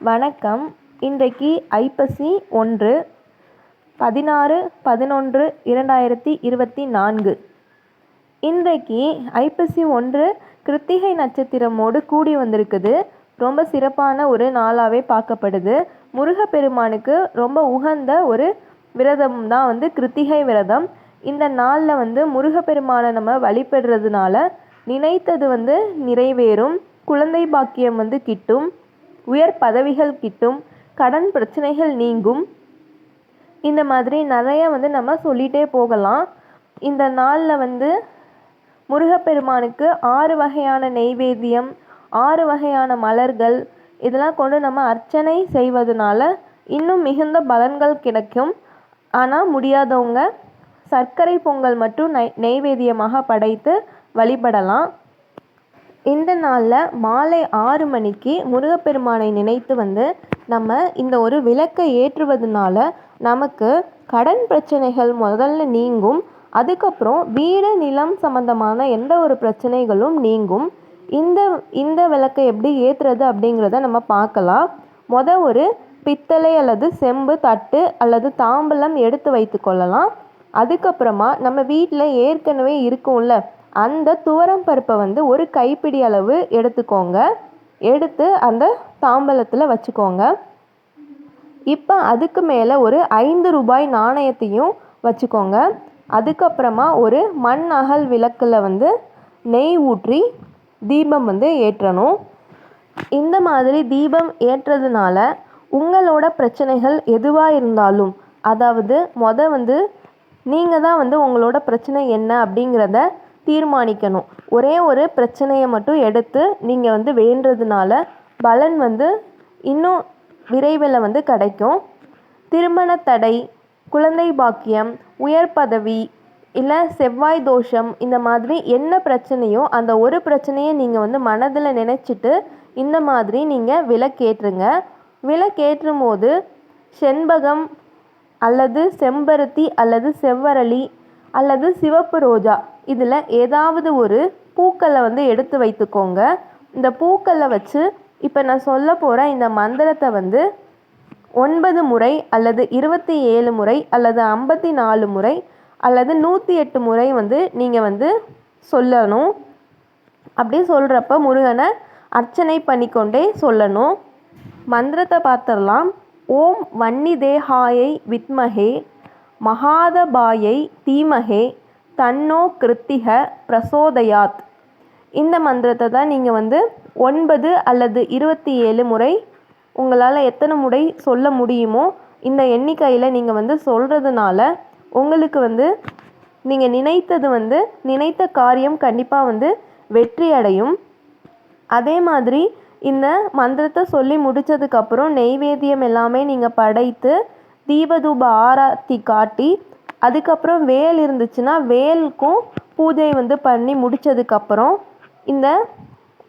வணக்கம். இன்றைக்கு ஐப்பசி ஒன்று பதினாறு பதினொன்று இரண்டாயிரத்தி இருபத்தி நான்கு. இன்றைக்கு ஐப்பசி ஒன்று கிருத்திகை நட்சத்திரமோடு கூடி வந்திருக்குது. ரொம்ப சிறப்பான ஒரு நாளாகவே பார்க்கப்படுது. முருகப்பெருமானுக்கு ரொம்ப உகந்த ஒரு விரதம் தான் வந்து கிருத்திகை விரதம். இந்த நாளில் வந்து முருகப்பெருமானை நம்ம வழிபடுறதுனால நினைத்தது வந்து நிறைவேறும். குழந்தை பாக்கியம் வந்து கிட்டும். உயர் பதவிகள் கிட்டும் கடன் பிரச்சனைகள் நீங்கும். இந்த மாதிரி நிறைய வந்து நம்ம சொல்லிகிட்டே போகலாம். இந்த நாளில் வந்து முருகப்பெருமானுக்கு ஆறு வகையான நெய்வேத்தியம் ஆறு வகையான மலர்கள் இதெல்லாம் கொண்டு நம்ம அர்ச்சனை செய்வதனால இன்னும் மிகுந்த பலன்கள் கிடைக்கும். ஆனால் முடியாதவங்க சர்க்கரை பொங்கல் மட்டும் நெய் நெய்வேத்தியமாக படைத்து வழிபடலாம். இந்த நாளில் மாலை ஆறு மணிக்கு முருகப்பெருமானை நினைத்து வந்து நம்ம இந்த ஒரு விளக்கை ஏற்றுவதனால நமக்கு கடன் பிரச்சனைகள் முதல்ல நீங்கும். அதுக்கப்புறம் வீடு நிலம் சம்மந்தமான எந்த ஒரு பிரச்சனைகளும் நீங்கும். இந்த இந்த விளக்கை எப்படி ஏற்றுறது அப்படிங்கிறத நம்ம பார்க்கலாம். மொதல் ஒரு பித்தளை அல்லது செம்பு தட்டு அல்லது தாம்பலம் எடுத்து வைத்து கொள்ளலாம். அதுக்கப்புறமா நம்ம வீட்டில் ஏற்கனவே இருக்கும்ல அந்த துவரம் பருப்பை வந்து ஒரு கைப்பிடி அளவு எடுத்துக்கோங்க. எடுத்து அந்த தாம்பலத்தில் வச்சுக்கோங்க. இப்போ அதுக்கு மேலே ஒரு ஐந்து ரூபாய் நாணயத்தையும் வச்சுக்கோங்க. அதுக்கப்புறமா ஒரு மண் அகல் விளக்கில் வந்து நெய் ஊற்றி தீபம் வந்து ஏற்றணும். இந்த மாதிரி தீபம் ஏற்றதுனால உங்களோட பிரச்சனைகள் எதுவாக இருந்தாலும் அதாவது மொதல் வந்து நீங்கள் தான் வந்து உங்களோட பிரச்சனை என்ன அப்படிங்கிறத தீர்மானிக்கணும். ஒரே ஒரு பிரச்சனையை மட்டும் எடுத்து நீங்கள் வந்து வேண்டுறதுனால பலன் வந்து இன்னும் விரைவில் வந்து கிடைக்கும். திருமண தடை குழந்தை பாக்கியம் உயர் பதவி இல்லை செவ்வாய் தோஷம் இந்த மாதிரி என்ன பிரச்சனையோ அந்த ஒரு பிரச்சனையை நீங்கள் வந்து மனதில் நினச்சிட்டு இந்த மாதிரி நீங்கள் விளக்கேற்றுங்க. கேட்டும் போது செண்பகம் அல்லது செம்பருத்தி அல்லது செவ்வரளி அல்லது சிவப்பு ரோஜா. இதில் ஏதாவது ஒரு பூக்களை வந்து எடுத்து வைத்துக்கோங்க. இந்த பூக்களை வச்சு இப்போ நான் சொல்ல போகிற இந்த மந்திரத்தை வந்து ஒன்பது முறை அல்லது இருபத்தி ஏழு முறை அல்லது ஐம்பத்தி நாலு முறை அல்லது நூற்றி எட்டு முறை வந்து நீங்கள் வந்து சொல்லணும். அப்படி சொல்கிறப்ப முருகனை அர்ச்சனை பண்ணிக்கொண்டே சொல்லணும். மந்திரத்தை பார்த்துடலாம். ஓம் வன்னிதேஹாயை வித்மகே மகாதபாயை தீமகே தன்னோ கிருத்திக பிரசோதயாத். இந்த மந்திரத்தை தான் நீங்கள் வந்து ஒன்பது அல்லது இருபத்தி ஏழு முறை உங்களால் எத்தனை முறை சொல்ல முடியுமோ இந்த எண்ணிக்கையில் நீங்கள் வந்து சொல்கிறதுனால உங்களுக்கு வந்து நீங்கள் நினைத்தது வந்து நினைத்த காரியம் கண்டிப்பாக வந்து வெற்றி அடையும். அதே மாதிரி இந்த மந்திரத்தை சொல்லி முடித்ததுக்கப்புறம் நெய்வேத்தியம் எல்லாமே நீங்கள் படைத்து தீபதூப ஆராத்தி காட்டி அதுக்கப்புறம் வேல் இருந்துச்சுன்னா வேலுக்கும் பூஜை வந்து பண்ணி முடித்ததுக்கப்புறம் இந்த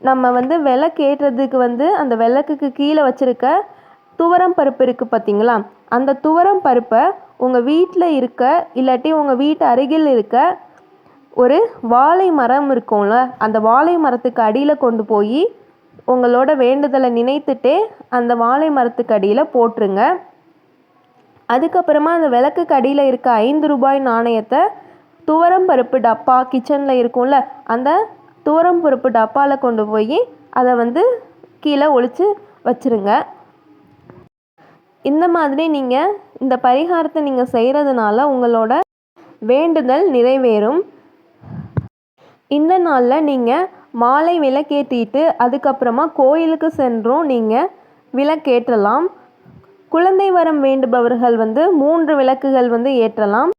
நம்ம வந்து விளக்கு ஏற்றுறதுக்கு வந்து அந்த விளக்குக்கு கீழே வச்சுருக்க துவரம் பருப்பு இருக்குது பார்த்தீங்களா? அந்த துவரம் பருப்பை உங்கள் வீட்டில் இருக்க இல்லாட்டி உங்கள் வீட்டு அருகில் இருக்க ஒரு வாழை மரம் இருக்கும்ல அந்த வாழை மரத்துக்கு அடியில் கொண்டு போய் உங்களோட வேண்டுதலை நினைத்துட்டே அந்த வாழை மரத்துக்கு அடியில் போட்டுருங்க. அதுக்கப்புறமா அந்த விளக்குக்கு அடியில் இருக்க ஐந்து ரூபாய் நாணயத்தை துவரம் பருப்பு டப்பா கிச்சனில் இருக்கும்ல அந்த துவரம் பருப்பு டப்பாவில் கொண்டு போய் அதை வந்து கீழே ஒழித்து வச்சுருங்க. இந்த மாதிரி நீங்கள் இந்த பரிகாரத்தை நீங்கள் செய்கிறதுனால உங்களோட வேண்டுதல் நிறைவேறும். இந்த நாளில் நீங்கள் மாலை விளக்கேற்றிட்டு அதுக்கப்புறமா கோயிலுக்கு சென்றும் நீங்கள் விளக்கேற்றலாம். குழந்தை வரம் வேண்டுபவர்கள் வந்து மூன்று விளக்குகள் வந்து ஏற்றலாம்.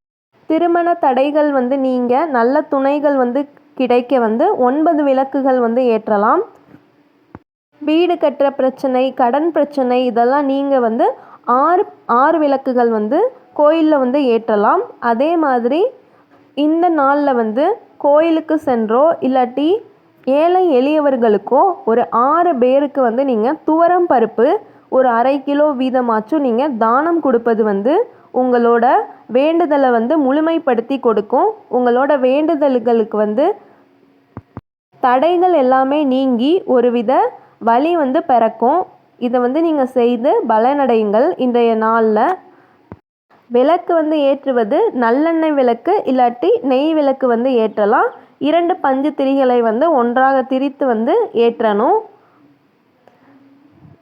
திருமண தடைகள் வந்து நீங்கள் நல்ல துணைகள் வந்து கிடைக்க வந்து ஒன்பது விளக்குகள் வந்து ஏற்றலாம். வீடு கட்டுற பிரச்சனை கடன் பிரச்சனை இதெல்லாம் நீங்கள் வந்து ஆறு ஆறு விளக்குகள் வந்து கோயிலில் வந்து ஏற்றலாம். அதே மாதிரி இந்த நாளில் வந்து கோயிலுக்கு சென்றோ இல்லாட்டி ஏழை எளியவர்களுக்கோ ஒரு ஆறு பேருக்கு வந்து நீங்கள் துவரம் பருப்பு ஒரு அரை கிலோ வீதமாச்சும் நீங்கள் தானம் கொடுப்பது வந்து உங்களோட வேண்டுதலை வந்து முழுமைப்படுத்தி கொடுக்கும். உங்களோட வேண்டுதல்களுக்கு வந்து தடைகள் எல்லாமே நீங்கி ஒரு வித வழி வந்து பிறக்கும். இதை வந்து நீங்கள் செய்து பலனடையுங்கள். இன்றைய நாளில் விளக்கு வந்து ஏற்றுவது நல்லெண்ணெய் விளக்கு இல்லாட்டி நெய் விளக்கு வந்து ஏற்றலாம். இரண்டு பஞ்சு திரிகளை வந்து ஒன்றாக திரித்து வந்து ஏற்றணும்.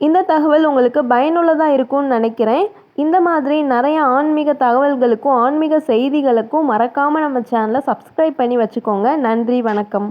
இந்த தகவல் உங்களுக்கு பயனுள்ளதாக இருக்கும்னு நினைக்கிறேன். இந்த மாதிரி நிறைய ஆன்மீக தகவல்களுக்கும் ஆன்மீக செய்திகளுக்கும் மறக்காமல் நம்ம சேனலை சப்ஸ்கிரைப் பண்ணி வச்சுக்கோங்க. நன்றி வணக்கம்.